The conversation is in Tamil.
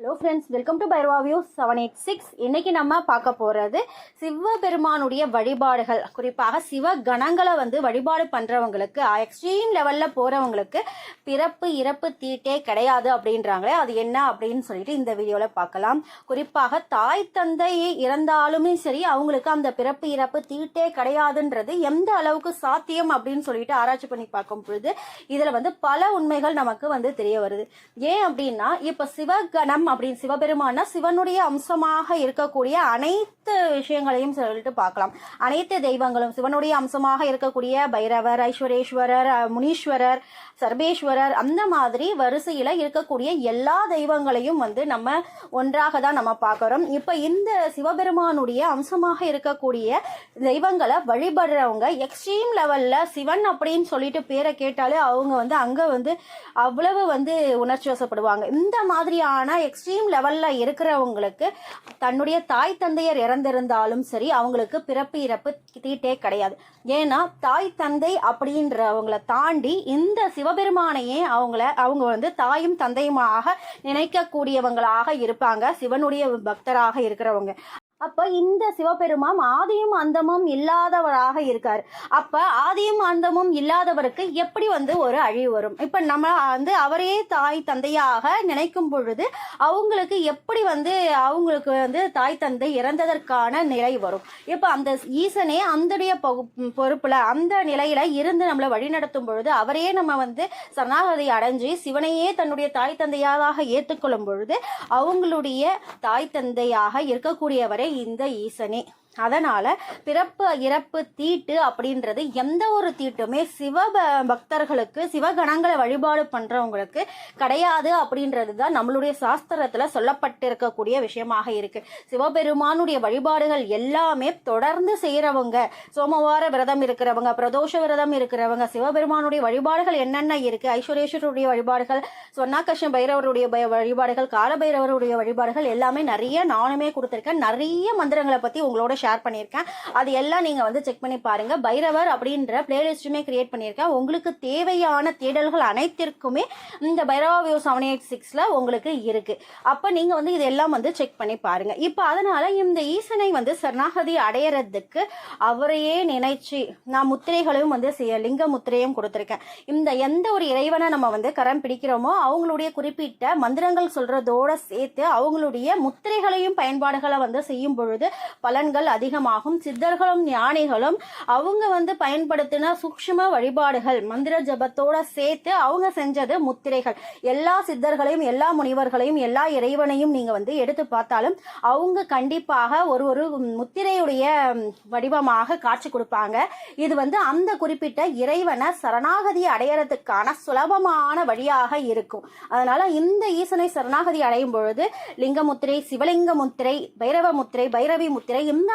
Hello friends welcome to Bhairava view seven eight six இன்றைக்கி நம்ம பார்க்க போகிறது சிவபெருமானுடைய வழிபாடுகள். குறிப்பாக சிவ கணங்களை வந்து வழிபாடு பண்ணுறவங்களுக்கு எக்ஸ்ட்ரீம் லெவலில் போகிறவங்களுக்கு பிறப்பு இறப்பு தீட்டே கிடையாது அப்படின்றாங்களே அது என்ன அப்படின்னு சொல்லிட்டு இந்த வீடியோவில் பார்க்கலாம். குறிப்பாக தாய் தந்தை இறந்தாலுமே சரி அவங்களுக்கு அந்த பிறப்பு இறப்பு தீட்டே கிடையாதுன்றது எந்த அளவுக்கு சாத்தியம் அப்படின்னு சொல்லிட்டு ஆராய்ச்சி பண்ணி பார்க்கும் பொழுது இதில் வந்து பல உண்மைகள் நமக்கு வந்து தெரிய வருது. ஏன் அப்படின்னா இப்போ சிவகணம் அப்படின்னு சிவபெருமானா சிவனுடைய அம்சமாக இருக்கக்கூடிய அனைத்து விஷயங்களையும் சொல்லிட்டு பார்க்கலாம். அனைத்து தெய்வங்களும் சிவனுடைய அம்சமாக இருக்கக்கூடிய பைரவர் ஐஸ்வரேஸ்வரர் முனீஸ்வரர் சர்வேஸ்வரர் அந்த மாதிரி வரிசையில இருக்கக்கூடிய எல்லா தெய்வங்களையும் வந்து நம்ம ஒன்றாக தான் நம்ம பார்க்குறோம். இப்போ இந்த சிவபெருமானுடைய அம்சமாக இருக்கக்கூடிய தெய்வங்களை வழிபடுறவங்க எக்ஸ்ட்ரீம் லெவல்ல சிவன் அப்படின்னு சொல்லிட்டு பேரை கேட்டாலே அவங்க வந்து அங்க வந்து அவ்வளவு வந்து உணர்ச்சி வசப்படுவாங்க. இந்த மாதிரியான எக்ஸ் எக்ஸ்ட்ரீம் லெவலில் இருக்கிறவங்களுக்கு தன்னுடைய தாய் தந்தையர் இறந்திருந்தாலும் சரி அவங்களுக்கு பிறப்பு இறப்பு தீட்டே கிடையாது. ஏன்னா தாய் தந்தை அப்படின்றவங்கள தாண்டி இந்த சிவபெருமானையே அவங்கள அவங்க வந்து தாயும் தந்தையுமாக நினைக்கக்கூடியவங்களாக இருப்பாங்க சிவனுடைய பக்தராக இருக்கிறவங்க. அப்ப இந்த சிவபெருமான் ஆதியும் அந்தமும் இல்லாதவராக இருக்கார். அப்ப ஆதியும் அந்தமும் இல்லாதவருக்கு எப்படி வந்து ஒரு அழிவு வரும்? இப்ப நம்ம வந்து அவரே தாய் தந்தையாக நினைக்கும் பொழுது அவங்களுக்கு எப்படி வந்து அவங்களுக்கு வந்து தாய் தந்தை இறந்ததற்கான நிலை வரும்? இப்ப அந்த ஈசனே அந்தடைய பொறுப்புல அந்த நிலையில இருந்து நம்மளை வழிநடத்தும் பொழுது அவரே நம்ம வந்து சரணாகதி அடைஞ்சு சிவனையே தன்னுடைய தாய் தந்தையாக ஏற்றுக்கொள்ளும் பொழுது அவங்களுடைய தாய் தந்தையாக இருக்கக்கூடியவரே இந்த ஈசனே. அதனால் பிறப்பு இறப்பு தீட்டு அப்படின்றது எந்த ஒரு தீட்டுமே சிவ பக்தர்களுக்கு சிவகணங்களை வழிபாடு பண்ணுறவங்களுக்கு கிடையாது அப்படின்றது தான் நம்மளுடைய சாஸ்திரத்தில் சொல்லப்பட்டிருக்கக்கூடிய விஷயமாக இருக்குது சிவபெருமானுடைய வழிபாடுகள் எல்லாமே தொடர்ந்து செய்கிறவங்க சோமவார விரதம் இருக்கிறவங்க பிரதோஷ விரதம் இருக்கிறவங்க சிவபெருமானுடைய வழிபாடுகள் என்னென்ன இருக்குது ஐஸ்வரேஸ்வருடைய வழிபாடுகள் சொன்னாகஷம் பைரவருடைய பய- வழிபாடுகள் காலபைரவருடைய வழிபாடுகள் எல்லாமே நிறைய நானுமே கொடுத்துருக்கேன். நிறைய மந்திரங்களை பற்றி உங்களோட ஷேர் பண்ணியிருக்கேன். அது எல்லாம் நீங்கள் வந்து செக் பண்ணி பாருங்கள் பைரவர் அப்படின்ற பிளேலிஸ்ட்டுமே கிரியேட் பண்ணியிருக்கேன். உங்களுக்கு தேவையான தேடல்கள் அனைத்திற்குமே இந்த பைரவா வியூ செவன் எயிட் சிக்ஸில் உங்களுக்கு இருக்குது அப்போ நீங்கள் வந்து இதெல்லாம் வந்து செக் பண்ணி பாருங்கள் இப்போ அதனால் இந்த ஈசனை வந்து சரணாகதி அடையறதுக்கு அவரையே நினைச்சு நான் முத்திரைகளையும் வந்து செய்ய- லிங்க முத்திரையும் கொடுத்துருக்கேன். இந்த எந்த ஒரு இறைவனை நம்ம வந்து கரம் பிடிக்கிறோமோ அவங்களுடைய குறிப்பிட்ட மந்திரங்கள் சொல்றதோட சேர்த்து அவங்களுடைய முத்திரைகளையும் பயன்பாடுகளை வந்து செய்யும் பொழுது பலன்கள் அதிகமாகும். சித்தர்களும் ஞானிகளும் அவங்க வந்து பயன்படுத்தின சூக்ஷ்ம வழிபாடுகள் மந்திர ஜபத்தோட சேர்த்து அவங்க செஞ்சது முத்திரைகள். எல்லா சித்தர்களையும் எல்லா முனிவர்களையும் எல்லா இறைவனையும் நீங்க வந்து எடுத்து பார்த்தாலும் அவங்க கண்டிப்பாக ஒரு ஒரு முத்திரையுடைய வடிவமாக காட்சி கொடுப்பாங்க. இது வந்து அந்த குறிப்பிட்ட இறைவனை சரணாகதி அடையறதுக்கான சுலபமான வழியாக இருக்கும். அதனால இந்த ஈசனை சரணாகதி அடையும் பொழுது லிங்க முத்திரை சிவலிங்க முத்திரை பைரவ முத்திரை பைரவி முத்திரை இந்த